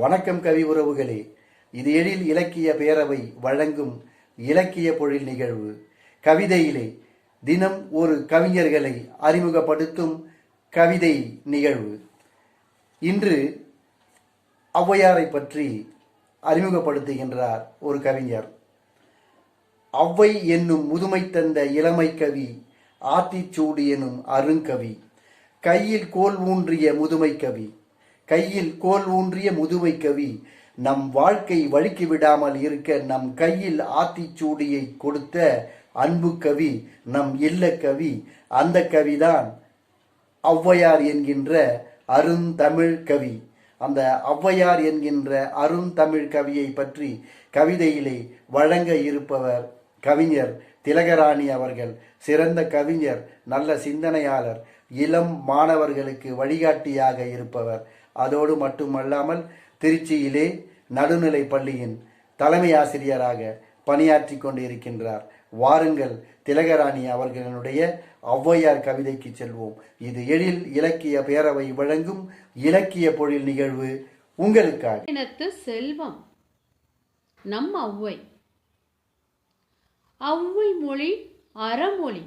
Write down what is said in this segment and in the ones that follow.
வணக்கம் கவி உறவுகளே. இது எழில் இலக்கிய பேரவை வழங்கும் இலக்கிய பொழில் நிகழ்வு. கவிதையிலே தினம் ஒரு கவிஞர்களை அறிமுகப்படுத்தும் கவிதை நிகழ்வு. இன்று ஔவையாரை பற்றி அறிமுகப்படுத்துகின்றார் ஒரு கவிஞர். ஔவை என்னும் முதுமை தந்த இளமை கவி ஆத்திச்சூடி எனும் அருங்கவி கையில் கோல் ஊன்றிய முதுமை கவி கையில் கோல் ஊன்றிய முதுமை கவி நம் வாழ்க்கை வழுக்கி விடாமல் இருக்க நம் கையில் ஆத்திச்சூடியை கொடுத்த அன்பு கவி நம் இல்ல கவி அந்த கவிதான் ஔவையார் என்கின்ற அருந்தமிழ் கவி. அந்த ஔவையார் என்கின்ற அருந்தமிழ் கவியை பற்றி கவிதையிலே வழங்க இருப்பவர் கவிஞர் திலகராணி அவர்கள். சிறந்த கவிஞர் நல்ல சிந்தனையாளர் இளம் மாணவர்களுக்கு வழிகாட்டியாக இருப்பவர் அதோடு மட்டுமல்லாமல் திருச்சியிலே நடுநிலை பள்ளியின் தலைமை ஆசிரியராக பணியாற்றி கொண்டு இருக்கின்றார் வாருங்கள் திலகராணி அவர்களுடைய ஔவையார் கவிதைக்கு செல்வோம். இது எழில் இலக்கிய பேரவை வழங்கும் இலக்கிய பொழில் நிகழ்வு உங்களுக்காக. இனத்து செல்வம் நம் ஔவை. ஔவை மொழி அறமொழி.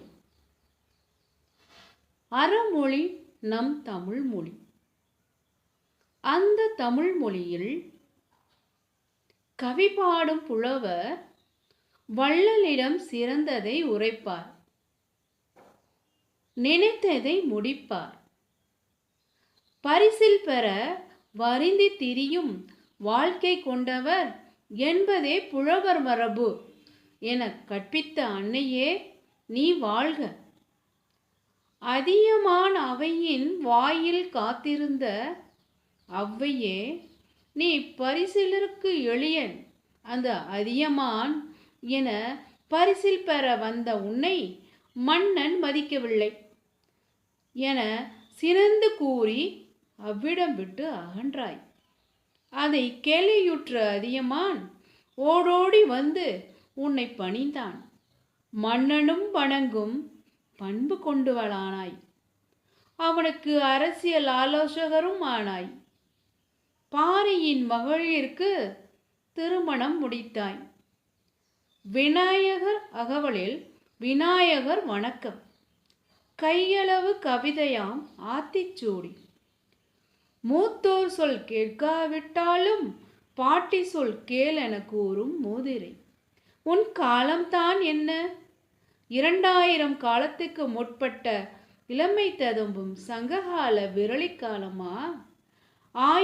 அறமொழி நம் தமிழ் மொழி. அந்த தமிழ் மொழியில் கவி பாடும் புலவர் வள்ளலிடம் சிறந்ததை உரைப்பார். நினைத்ததை முடிப்பார். பரிசில் பெற வருந்தி திரியும் வாழ்க்கை கொண்டவர் என்பதே புலவர் மரபு என கற்பித்த அன்னையே நீ வாழ்க. அதியமான் அவையின் வாயில் காத்திருந்த அவ்வையே நீ பரிசிலருக்கு எளியன் அந்த அதியமான் என பரிசில் பெற வந்த உன்னை மன்னன் மதிக்கவில்லை என சினந்து கூறி அவ்விடம் விட்டு அகன்றாய். அதை கேள்வியுற்ற அதியமான் ஓடோடி வந்து உன்னை பணிந்தான். மன்னனும் வணங்கும் பண்பு கொண்டுவளானாய். அவனுக்கு அரசியல் ஆலோசகரும் ஆனாய். பாரியின் மகளிருக்கு திருமணம் முடித்தாய். விநாயகர் அகவலில் விநாயகர் வணக்கம். கையளவு கவிதையாம் ஆத்திச்சூடி மூத்தோர் சொல் கேட்காவிட்டாலும் பாட்டி சொல் கேள் என கூறும் மூதிரை. உன் காலம்தான் என்ன? இரண்டாயிரம் காலத்துக்கு முற்பட்ட இளமை ததும்பும் சங்ககால விரலிக்காலமா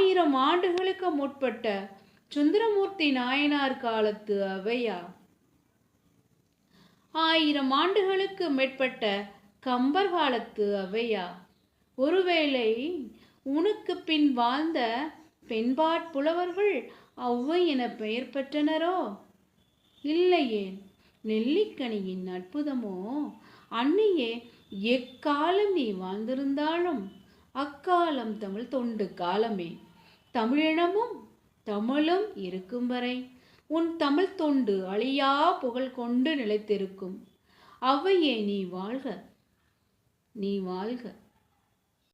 ஆயிரம் ஆண்டுகளுக்கு முற்பட்ட சுந்தரமூர்த்தி நாயனார் காலத்து அவையா? ஆயிரம் ஆண்டுகளுக்கு மேற்பட்ட கம்பர் காலத்து அவையா? ஒருவேளை உனக்கு பின் வாழ்ந்த பெண்பாட் புலவர்கள் அவ்வை என பெயர் பெற்றனரோ? இல்லையே நெல்லிக்கனியின் அற்புதமோ? அன்னையே எக்காலம் நீ வாழ்ந்திருந்தாலும் அக்காலம் தமிழ் தொண்டு காலமே. தமிழினமும் தமிழும் இருக்கும் வரை உன் தமிழ் தொண்டு அழியா புகழ் கொண்டு நிலைத்திருக்கும். அவையே நீ வாழ்க நீ வாழ்க.